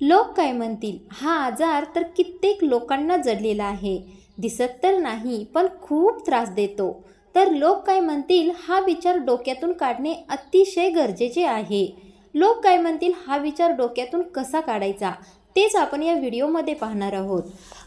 लोक काय म्हणतील? हा आजार तर कित्येक लोकांना जडलेला आहे. दिसत तर नाही पण खूप त्रास देतो. तर लोक काय म्हणतील? हा विचार डोक्यातून काढणे अतिशय गरजेचे आहे. लोक काय म्हणतील? हा विचार डोक्यातून कसा काढायचा? तेच आपण या व्हिडिओमध्ये पाहणार आहोत.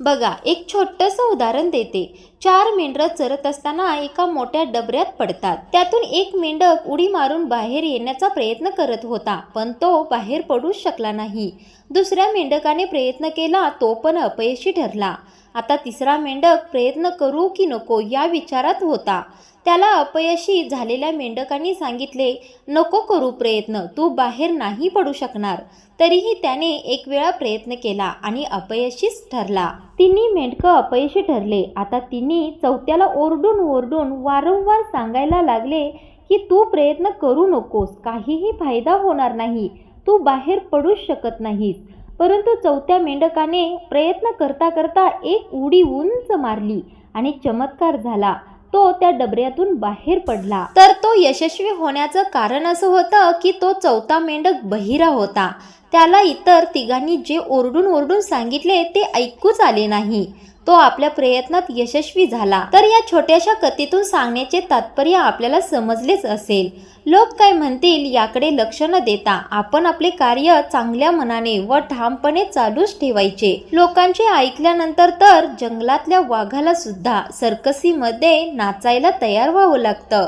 बघा एक छोटंसं उदाहरण देते. चार मेंढरं चरत असताना एका मोठ्या डबऱ्यात पडतात. त्यातून एक मेंढक उडी मारून बाहेर येण्याचा प्रयत्न करत होता पण तो बाहेर पडूच शकला नाही. दुसऱ्या मेंढकाने प्रयत्न केला तो पण अपयशी ठरला. आता तिसरा मेंढक प्रयत्न करू की नको या विचारात होता. त्याला अपयशी झालेल्या मेंढकांनी सांगितले नको करू प्रयत्न तू बाहेर नाही पडू शकणार. तरीही त्याने एक वेळा प्रयत्न केला आणि अपयशीच ठरला. तिन्ही मेंढकं अपयशी ठरले. आता तिन्ही चौथ्याला ओरडून ओरडून वारंवार सांगायला लागले की तू प्रयत्न करू नकोस काहीही फायदा होणार नाही तू बाहेर पडूच शकत नाहीस. परंतु चौथ्या मेंढकाने प्रयत्न करता करता एक उडी उंच मारली आणि चमत्कार झाला. तो त्या डबऱ्यातून बाहेर पडला. तर तो यशस्वी होण्याचं कारण असं होतं की तो चौथा मेंढक बहिरा होता. त्याला इतर तिघांनी जे ओरडून ओरडून सांगितले ते ऐकूच आले नाही. तो आपल्या प्रयत्नात यशस्वी झाला. तर या छोट्याशा कथेतून सांगण्याचे तात्पर्य आपल्याला समजलेच असेल. लोक काय म्हणतील याकडे लक्ष न देता आपण आपले कार्य चांगल्या मनाने व ठामपणे चालूच ठेवायचे. लोकांचे ऐकल्यानंतर तर जंगलातल्या वाघाला सुद्धा सर्कसीमध्ये नाचायला तयार व्हावं लागतं.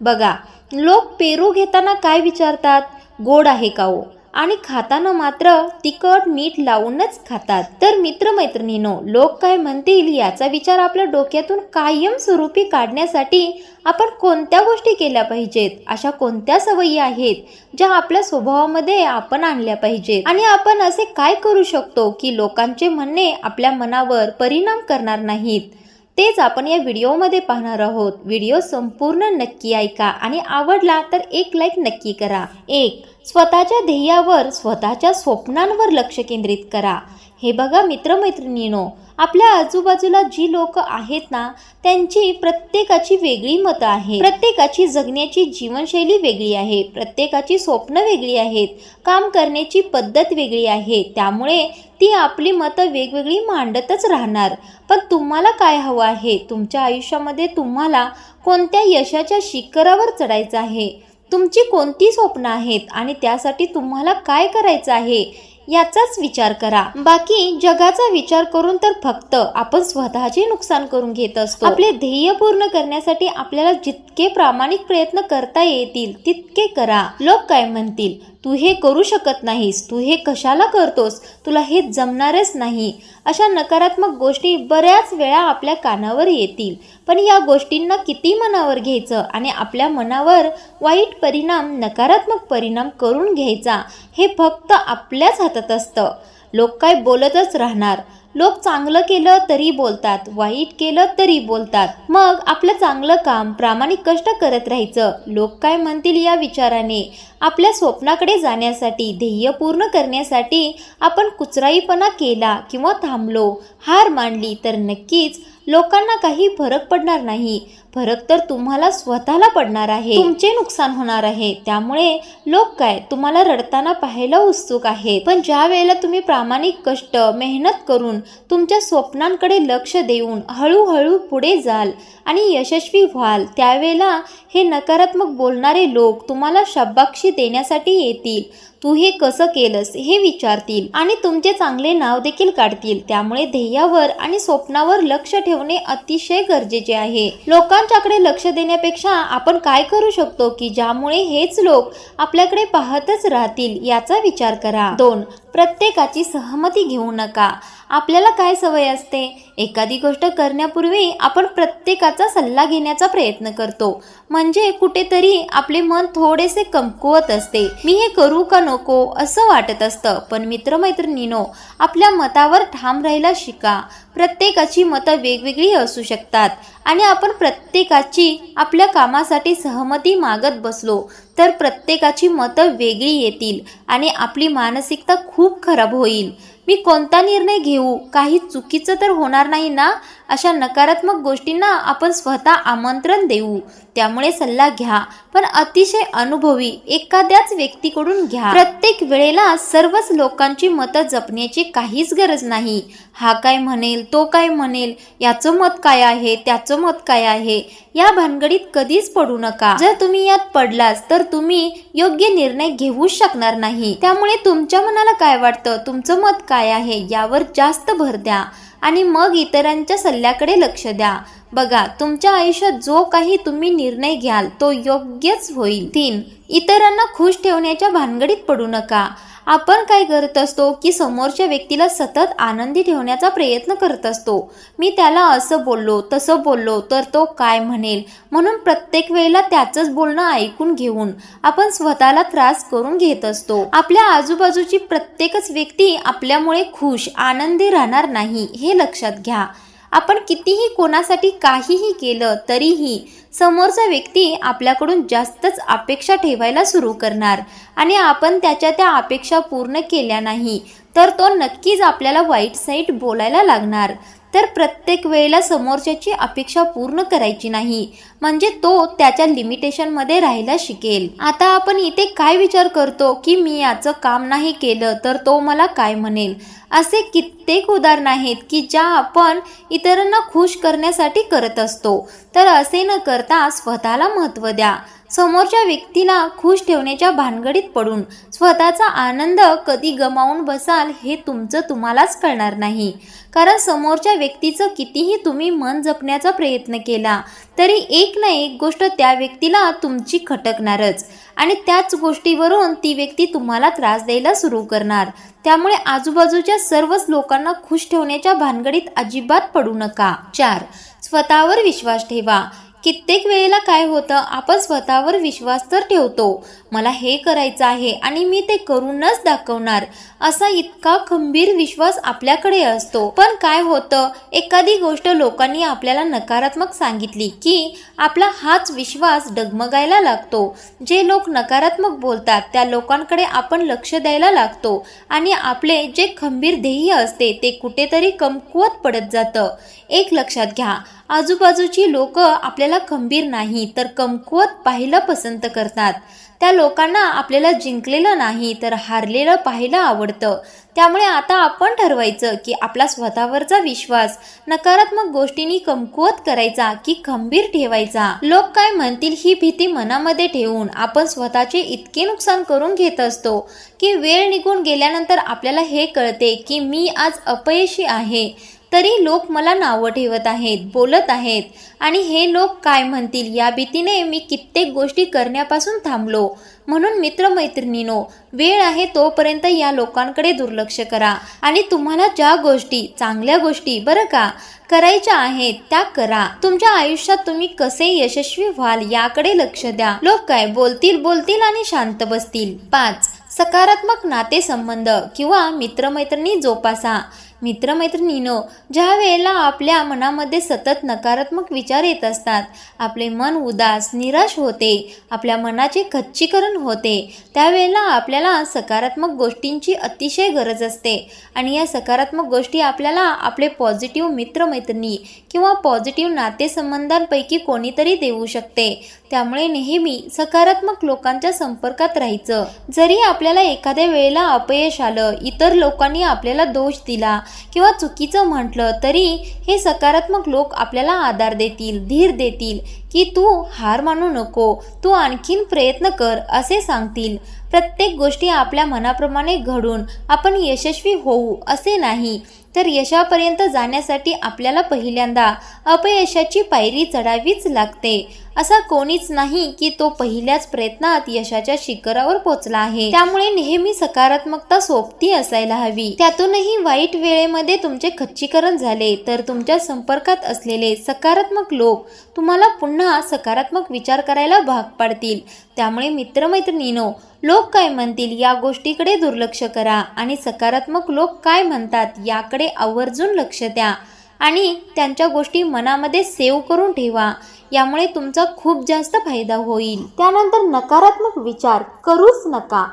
बघा लोक पेरू घेताना काय विचारतात? गोड आहे का हो? आणि खाताना मात्र तिखट मीठ लावूनच खातात. तर मित्रमैत्रिणीनो लोक काय म्हणतील याचा विचार आपल्या डोक्यातून कायमस्वरूपी काढण्यासाठी आपण कोणत्या गोष्टी केल्या पाहिजेत? अशा कोणत्या सवयी आहेत ज्या आपल्या स्वभावामध्ये आपण आणल्या पाहिजेत? आणि आपण असे काय करू शकतो की लोकांचे म्हणणे आपल्या मनावर परिणाम करणार नाहीत? तेच आपण या व्हिडिओमध्ये पाहणार आहोत. व्हिडिओ संपूर्ण नक्की ऐका आणि आवडला तर एक लाईक नक्की करा. एक स्वतःच्या ध्येयावर स्वतःच्या स्वप्नांवर लक्ष केंद्रित करा. हे बघा मित्रमैत्रिणीनो आपल्या आजूबाजूला जी लोक आहेत ना त्यांची प्रत्येकाची वेगळी मतं आहे प्रत्येकाची जगण्याची जीवनशैली वेगळी आहे. प्रत्येकाची स्वप्न वेगळी आहेत. काम करण्याची पद्धत वेगळी आहे. त्यामुळे ती आपली मतं वेगवेगळी मांडतच राहणार. पण तुम्हाला काय हवं आहे? तुमच्या आयुष्यामध्ये तुम्हाला कोणत्या यशाच्या शिखरावर चढायचं आहे? तुमची कोणती स्वप्न आहेत? आणि त्यासाठी तुम्हाला काय करायचं आहे? याचाच विचार करा. बाकी जगाचा विचार करून तर फक्त आपण स्वतःचे नुकसान करून घेत असतो. आपले ध्येय पूर्ण करण्यासाठी आपल्याला जितके प्रामाणिक प्रयत्न करता येतील तितके करा. लोक काय म्हणतील? तू हे करू शकत नाहीस तू हे कशाला करतोस? तुला हे जमणारच नाही. अशा नकारात्मक गोष्टी बऱ्याच वेळा आपल्या कानावर येतील. पण या गोष्टींना किती मनावर घ्यायचं आणि आपल्या मनावर वाईट परिणाम नकारात्मक परिणाम करून घ्यायचा हे फक्त आपल्याच हातात असतं. लोक काय बोलतच राहणार. लोक चांगलं केलं तरी बोलतात वाईट केलं तरी बोलतात. मग आपलं चांगलं काम प्रामाणिक कष्ट करत राहायचं. लोक काय म्हणतील या विचाराने? आपल्या स्वप्नाकडे जाण्यासाठी ध्येय पूर्ण करण्यासाठी आपण कुचराईपणा केला किंवा थांबलो हार मांडली तर नक्कीच लोकांना काही फरक पडणार नाही. फरक तर तुम्हाला स्वतःला पडणार आहे. तुमचे नुकसान होणार आहे. त्यामुळे लोक काय? तुम्हाला रडताना पाहायला उत्सुक आहेत. पण ज्या वेळेला तुम्ही प्रामाणिक कष्ट मेहनत करून तुमच्या स्वप्नांकडे लक्ष देऊन हळूहळू पुढे जाल आणि यशस्वी व्हाल. त्यावेळेला हे नकारात्मक बोलणारे लोक तुम्हाला शब्बाक्षी देण्यासाठी येतील. तू हे कसं केलंस हे विचारतील आणि तुमचे चांगले नाव देखील काढतील. त्यामुळे ध्येयावर आणि स्वप्नावर लक्ष ठेवणे अतिशय गरजेचे आहे. लोकांच्याकडे लक्ष देण्यापेक्षा आपण काय करू शकतो की ज्यामुळे हेच लोक आपल्याकडे पाहतच राहतील याचा विचार करा. दोन प्रत्येकाची सहमती घेऊ नका. आपल्याला काय सवय असते? एखादी गोष्ट करण्यापूर्वी आपण प्रत्येकाचा सल्ला घेण्याचा प्रयत्न करतो. म्हणजे कुठेतरी आपले मन थोडेसे कमकुवत असते. मी हे करू का नको असं वाटत असतं. पण मित्रमैत्रिणीनो आपल्या मतावर ठाम राहायला शिका. प्रत्येकाची मतं वेगवेगळी असू शकतात. आणि आपण प्रत्येकाची आपल्या कामासाठी सहमती मागत बसलो तर प्रत्येकाची मतं वेगळी येतील आणि आपली मानसिकता खूप खराब होईल. मी कोणता निर्णय घेऊ? काही चुकीचं तर होणार नाही ना? अशा नकारात्मक गोष्टींना आपण स्वतः आमंत्रण देऊ. त्यामुळे सल्ला घ्या पण अतिशय अनुभवी एखाद्याच व्यक्तीकडून घ्या. प्रत्येक वेळेला सर्वच लोकांची मतं जपण्याची काहीच गरज नाही. हा काय म्हणेल तो काय म्हणेल याचं मत काय आहे त्याचं मत काय आहे या भानगडीत कधीच पडू नका. जर तुम्ही यात पडलास तर तुम्ही योग्य निर्णय घेऊच शकणार नाही. त्यामुळे तुमच्या मनाला काय वाटतं तुमचं मत काय आहे यावर जास्त भर द्या. आणि मग इतरांच्या सल्ल्याकडे लक्ष द्या. बघा तुमच्या आयुष्यात जो काही तुम्ही निर्णय घ्याल तो योग्यच होईल. तीन इतरांना खुश ठेवण्याच्या भानगडीत पडू नका. आपण काय करत असतो की समोरच्या व्यक्तीला सतत आनंदी ठेवण्याचा प्रयत्न करत असतो. मी त्याला असं बोललो तसं बोललो तर तो काय म्हणेल? म्हणून प्रत्येक वेळेला त्याचंच बोलणं ऐकून घेऊन आपण स्वतःला त्रास करून घेत असतो. आपल्या आजूबाजूची प्रत्येकच व्यक्ती आपल्यामुळे खुश आनंदी राहणार नाही हे लक्षात घ्या. आपण कितीही कोणासाठी काहीही केलं तरीही समोरचा व्यक्ती आपल्याकडून जास्तच अपेक्षा ठेवायला सुरू करणार. आणि आपण त्याच्या त्या अपेक्षा पूर्ण केल्या नाही तर तो नक्कीच आपल्याला वाईट साईट बोलायला लागणार. तर प्रत्येक वेळेला समोरच्याची अपेक्षा पूर्ण करायची नाही. म्हणजे तो त्याच्या लिमिटेशनमध्ये राहायला शिकेल. आता आपण इथे काय विचार करतो की मी याचं काम नाही केलं तर तो मला काय म्हणेल? असे कित्येक उदाहरण आहेत की ज्या आपण इतरांना खुश करण्यासाठी करत असतो. तर असे न करता स्वतःला महत्त्व द्या. समोरच्या व्यक्तीला खुश ठेवण्याच्या भानगडीत पडून स्वतःचा आनंद कधी गमावून बसाल हे तुमचं तुम्हालाच कळणार नाही. कारण समोरच्या व्यक्तीचं कितीही तुम्ही मन जपण्याचा प्रयत्न केला तरी एक ना एक गोष्ट त्या व्यक्तीला तुमची खटकणारच आणि त्याच गोष्टीवरून ती व्यक्ती तुम्हाला त्रास द्यायला सुरू करणार. त्यामुळे आजूबाजूच्या सर्वच लोकांना खुश ठेवण्याच्या भानगडीत अजिबात पडू नका. चार स्वतःवर विश्वास ठेवा. कित्येक वेळेला काय होतं आपण स्वतःवर विश्वास तर ठेवतो मला हे करायचं आहे आणि मी ते करूनच दाखवणार असा इतका खंबीर विश्वास आपल्याकडे असतो. पण काय होतं एखादी गोष्ट लोकांनी आपल्याला नकारात्मक सांगितली की आपला हाच विश्वास डगमगायला लागतो. जे लोक नकारात्मक बोलतात त्या लोकांकडे आपण लक्ष द्यायला लागतो आणि आपले जे खंबीर ध्येय असते ते कुठेतरी कमकुवत पडत जातं. एक लक्षात घ्या आजूबाजूची लोक आपल्याला खंबीर नाही तर कमकुवत पाहायला पसंत करतात. त्या लोकांना आपल्याला जिंकलेलं नाही तर हारलेलं पाहायला आवडतं. त्यामुळे आता आपण ठरवायचं की आपला स्वतःवरचा विश्वास नकारात्मक गोष्टींनी कमकुवत करायचा की खंबीर ठेवायचा? लोक काय म्हणतील ही भीती मनामध्ये ठेवून आपण स्वतःचे इतके नुकसान करून घेत असतो की वेळ निघून गेल्यानंतर आपल्याला हे कळते की मी आज अपयशी आहे. तरी लोक मला नावं ठेवत आहेत बोलत आहेत. आणि हे लोक काय म्हणतील या भीतीने मी कित्येक गोष्टी करण्यापासून थांबलो. म्हणून मित्रमैत्रिणीनो वेळ आहे तोपर्यंत या लोकांकडे दुर्लक्ष करा. आणि तुम्हाला ज्या गोष्टी चांगल्या गोष्टी बरं का करायच्या आहेत त्या करा. तुमच्या आयुष्यात तुम्ही कसे यशस्वी व्हाल याकडे लक्ष द्या. लोक काय बोलतील बोलतील आणि शांत बसतील. पाच सकारात्मक नातेसंबंध किंवा मित्रमैत्रिणी जोपासा. मित्रमैत्रिणीनो ज्या वेळेला आपल्या मनामध्ये सतत नकारात्मक विचार येत असतात आपले मन उदास निराश होते आपल्या मनाचे खच्चीकरण होते त्यावेळेला आपल्याला सकारात्मक गोष्टींची अतिशय गरज असते. आणि या सकारात्मक गोष्टी आपल्याला आपले पॉझिटिव्ह मित्रमैत्रिणी किंवा पॉझिटिव्ह नातेसंबंधांपैकी कोणीतरी देऊ शकते. त्यामुळे नेहमी सकारात्मक लोकांच्या संपर्कात राहायचं. जरी आपल्याला एखाद्या वेळेला अपयश आलं इतर लोकांनी आपल्याला दोष दिला किंवा चुकीचं म्हटलं तरी हे सकारात्मक लोक आपल्याला आधार देतील धीर देतील की तू हार मानू नको तू आणखीन प्रयत्न कर असे सांगतील. प्रत्येक गोष्टी आपल्या मनाप्रमाणे घडून आपण यशस्वी होऊ असे नाही. तर यशापर्यंत जाण्यासाठी आपल्याला पहिल्यांदा अपयशाची पायरी चढावीच लागते. असा कोणीच नाही की तो पहिल्याच प्रयत्नात यशाच्या शिखरावर पोचला आहे. त्यामुळे नेहमी सकारात्मकता सोबती असायला हवी. त्यातूनही वाईट वेळेमध्ये तुमचे खच्चीकरण झाले तर तुमच्या संपर्कात असलेले सकारात्मक लोक तुम्हाला पुन्हा सकारात्मक विचार करायला भाग पाडतील. त्यामुळे मित्रमैत्रिणीनो लोक काय म्हणतील या गोष्टीकडे दुर्लक्ष करा आणि सकारात्मक लोक काय म्हणतात याकडे आवर्जून लक्ष द्या आणि त्यांच्या गोष्टी मनामध्ये सेव्ह करून ठेवा. यामुळे तुमचा खूप जास्त फायदा होईल. त्यानंतर नकारात्मक विचार करूच नका.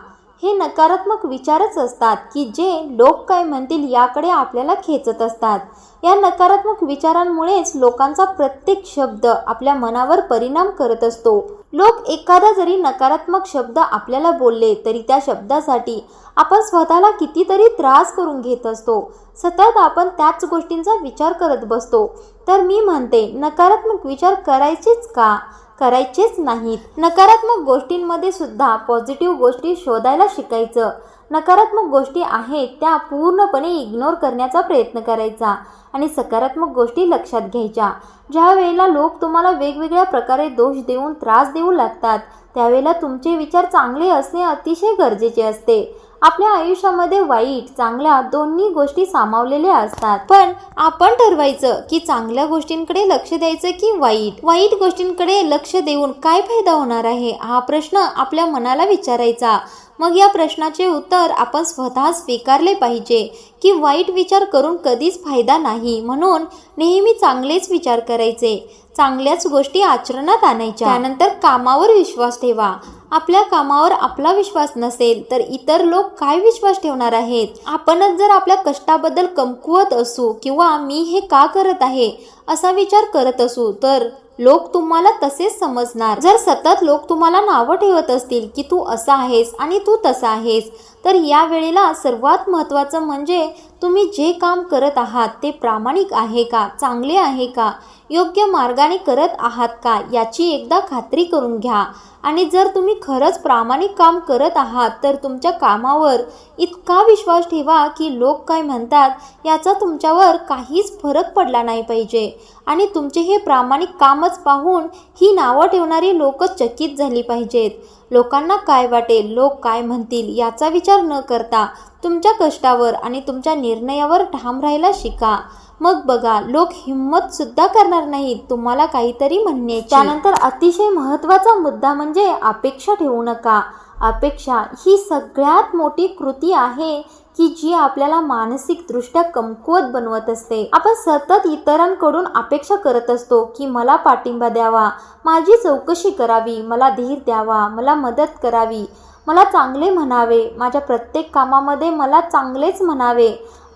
हे नकारात्मक विचारच असतात की जे लोक काय म्हणतील याकडे आपल्याला खेचत असतात. या नकारात्मक विचारांमुळेच लोकांचा प्रत्येक शब्द आपल्या मनावर परिणाम करत असतो. लोक एखादा जरी नकारात्मक शब्द आपल्याला बोलले तरी त्या शब्दासाठी आपण स्वतःला कितीतरी त्रास करून घेत असतो. सतत आपण त्याच गोष्टींचा विचार करत बसतो. तर मी म्हणते नकारात्मक विचार करायचेच का? करायचेच नाहीत. नकारात्मक गोष्टींमध्ये सुद्धा पॉझिटिव्ह गोष्टी शोधायला शिकायचं. नकारात्मक गोष्टी आहेत त्या पूर्णपणे इग्नोर करण्याचा प्रयत्न करायचा आणि सकारात्मक गोष्टी लक्षात घ्यायच्या. ज्या वेळेला लोक तुम्हाला वेगवेगळ्या प्रकारे दोष देऊन त्रास देऊ लागतात त्यावेळेला तुमचे विचार चांगले असणे अतिशय गरजेचे असते. आपल्या आयुष्यामध्ये वाईट चांगल्या दोन्ही गोष्टी सामावलेल्या असतात. पण आपण ठरवायचं की चांगल्या गोष्टींकडे लक्ष द्यायचं की वाईट? वाईट गोष्टींकडे लक्ष देऊन काय फायदा होणार आहे? हा प्रश्न आपल्या मनाला विचारायचा. मग या प्रश्नाचे उत्तर आपण स्वतः स्वीकारले पाहिजे की वाईट विचार करून कधीच फायदा नाही. म्हणून नेहमी चांगलेच विचार करायचे. चांगल्याच गोष्टी आचरणात आणायच्या. त्यानंतर कामावर विश्वास ठेवा. आपल्या कामावर आपला विश्वास नसेल तर इतर लोक काय विश्वास ठेवणार आहेत? आपणच जर आपल्या कष्टाबद्दल कमकुवत असू किंवा मी हे का करत आहे असा विचार करत असू तर लोक तुम्हाला तसेच समजणार. जर सतत लोक तुम्हाला नावं ठेवत असतील की तू असा आहेस आणि तू तसा आहेस तर या वेळेला सर्वात महत्त्वाचं म्हणजे तुम्ही जे काम करत आहात ते प्रामाणिक आहे का? चांगले आहे का? योग्य मार्गाने करत आहात का? याची एकदा खात्री करून घ्या. आणि जर तुम्ही खरंच प्रामाणिक काम करत आहात तर तुमच्या कामावर इतका विश्वास ठेवा की लोक काय म्हणतात याचा तुमच्यावर काहीच फरक पडला नाही पाहिजे. आणि तुमचे हे प्रामाणिक कामच पाहून ही नावं ठेवणारी लोक चकित झाली पाहिजेत. लोकांना काय वाटेल लोक काय म्हणतील याचा विचार न करता तुमच्या कष्टावर आणि तुमच्या निर्णयावर ठाम राहायला शिका. मग बघा लोक हिंमत सुद्धा करणार नाहीत तुम्हाला काहीतरी म्हणणे त्यानंतर अतिशय महत्त्वाचा मुद्दा म्हणजे अपेक्षा ठेवू नका. अपेक्षा ही सगळ्यात मोठी कृती आहे. की जी आपल्याला मानसिकदृष्ट्या कमकुवत बनवत असते. आपण सतत इतरांकडून अपेक्षा करत असतो की मला पाठिंबा द्यावा माझी चौकशी करावी मला धीर द्यावा मला मदत करावी मला चांगले म्हणावे माझ्या प्रत्येक कामामध्ये मला चांगलेच म्हणावे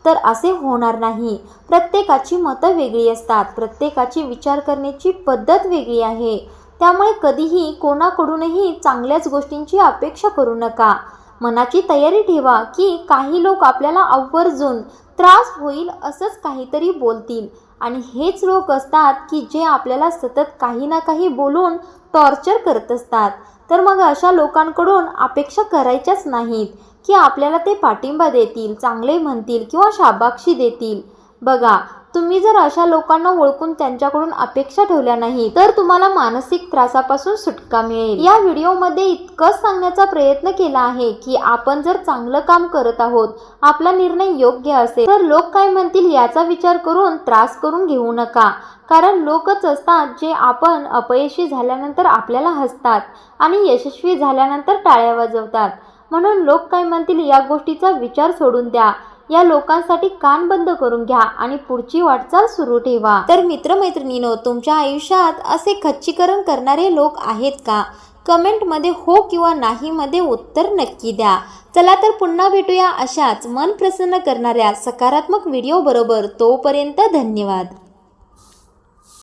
तर असे होणार नाही. प्रत्येकाची मतं वेगळी असतात प्रत्येकाची विचार करण्याची पद्धत वेगळी आहे. त्यामुळे कधीही कोणाकडूनही चांगल्याच गोष्टींची अपेक्षा करू नका. मनाची तयारी ठेवा की काही लोक आपल्याला आवर्जून त्रास होईल असंच काहीतरी बोलतील. आणि हेच लोक असतात की जे आपल्याला सतत काही ना काही बोलून टॉर्चर करत असतात. तर मग अशा लोकांकडून अपेक्षा करायच्याच नाहीत की आपल्याला ते पाठिंबा देतील चांगले म्हणतील किंवा शाबाक्षी देतील. बघा तुम्ही जर अशा लोकांना ओळखून त्यांच्याकडून अपेक्षा ठेवल्या नाही तर तुम्हाला मानसिक त्रासापासून सुटका मिळेल. या व्हिडिओमध्ये इतकंच सांगण्याचा प्रयत्न केला आहे की आपण जर चांगलं काम करत आहोत आपला निर्णय योग्य असेल तर लोक काय म्हणतील याचा विचार करून त्रास करून घेऊ नका. कारण लोकच असतात जे आपण अपयशी झाल्यानंतर आपल्याला हसतात आणि यशस्वी झाल्यानंतर टाळ्या वाजवतात. म्हणून लोक काय म्हणतील या गोष्टीचा विचार सोडून द्या. या लोकांसाठी कान बंद करून घ्या आणि पुढची वाटचाल सुरू ठेवा. तर मित्रमैत्रिणीनो तुमच्या आयुष्यात असे खच्चीकरण करणारे लोक आहेत का? कमेंटमध्ये हो किंवा नाही मध्ये उत्तर नक्की द्या. चला तर पुन्हा भेटूया अशाच मन प्रसन्न करणाऱ्या सकारात्मक व्हिडिओ बरोबर. तोपर्यंत धन्यवाद.